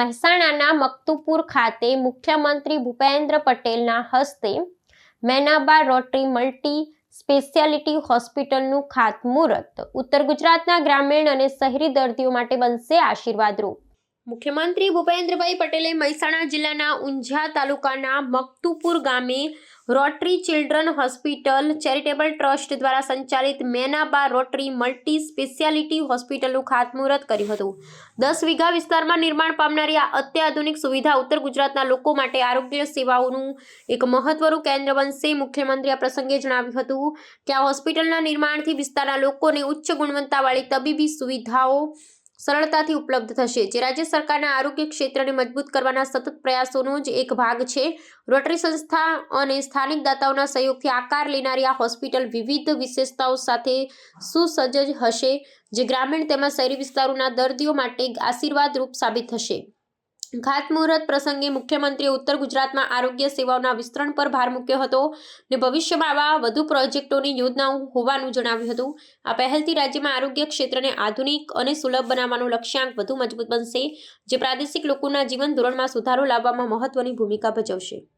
મહેસાણાના મકતુપુર ખાતે મુખ્યમંત્રી ભૂપેન્દ્ર પટેલના હસ્તે મેનાબા રોટરી મલ્ટી સ્પેશિયાલિટી હોસ્પિટલનું ખાતમુહૂર્ત. ઉત્તર ગુજરાતના ગ્રામીણ અને શહેરી દર્દીઓ માટે બનશે આશીર્વાદરૂપ. મુખ્યમંત્રી ભૂપેન્દ્રભાઈ પટેલે મહેસાણા જિલ્લાના ઊંઝા તાલુકાના મકતુપુર ગામે Rotary children hospital charitable trust દ્વારા સંચાલિત મેનાબા રોટરી મલ્ટી સ્પેશિયાલિટી હોસ્પિટલનું ખાતમુહૂર્ત કર્યું હતું. દસ વીઘા વિસ્તારમાં નિર્માણ પામનારી આ અત્યાધુનિક સુવિધા ઉત્તર ગુજરાતના લોકો માટે આરોગ્ય સેવાઓનું એક મહત્વનું કેન્દ્ર બનશે મુખ્યમંત્રી આ પ્રસંગે જણાવ્યું હતું કે આ હોસ્પિટલના નિર્માણથી વિસ્તારના લોકોને ઉચ્ચ ગુણવત્તાવાળી તબીબી સુવિધાઓ સરળતાથી ઉપલબ્ધ થશે, જે રાજ્ય સરકારના આરોગ્ય ક્ષેત્રને મજબૂત કરવાના સતત પ્રયાસોનો જ એક ભાગ છે. રોટરી સંસ્થા અને સ્થાનિક દાતાઓના સહયોગથી આકાર લેનારી આ હોસ્પિટલ વિવિધ વિશેષતાઓ સાથે સુસજ્જ હશે, જે ગ્રામીણ તેમજ શહેરી વિસ્તારોના દર્દીઓ માટે આશીર્વાદરૂપ સાબિત થશે. ખાતમુહૂર્ત પ્રસંગે મુખ્યમંત્રીએ ઉત્તર ગુજરાતમાં આરોગ્ય સેવાઓના વિસ્તરણ પર ભાર મૂક્યો હતો ને ભવિષ્યમાં આવા વધુ પ્રોજેક્ટોની યોજનાઓ હોવાનું જણાવ્યું હતું. આ પહેલથી રાજ્યમાં આરોગ્ય ક્ષેત્રને આધુનિક અને સુલભ બનાવવાનો લક્ષ્યાંક વધુ મજબૂત બનશે, જે પ્રાદેશિક લોકોના જીવન ધોરણમાં સુધારો લાવવામાં મહત્વની ભૂમિકા ભજવશે.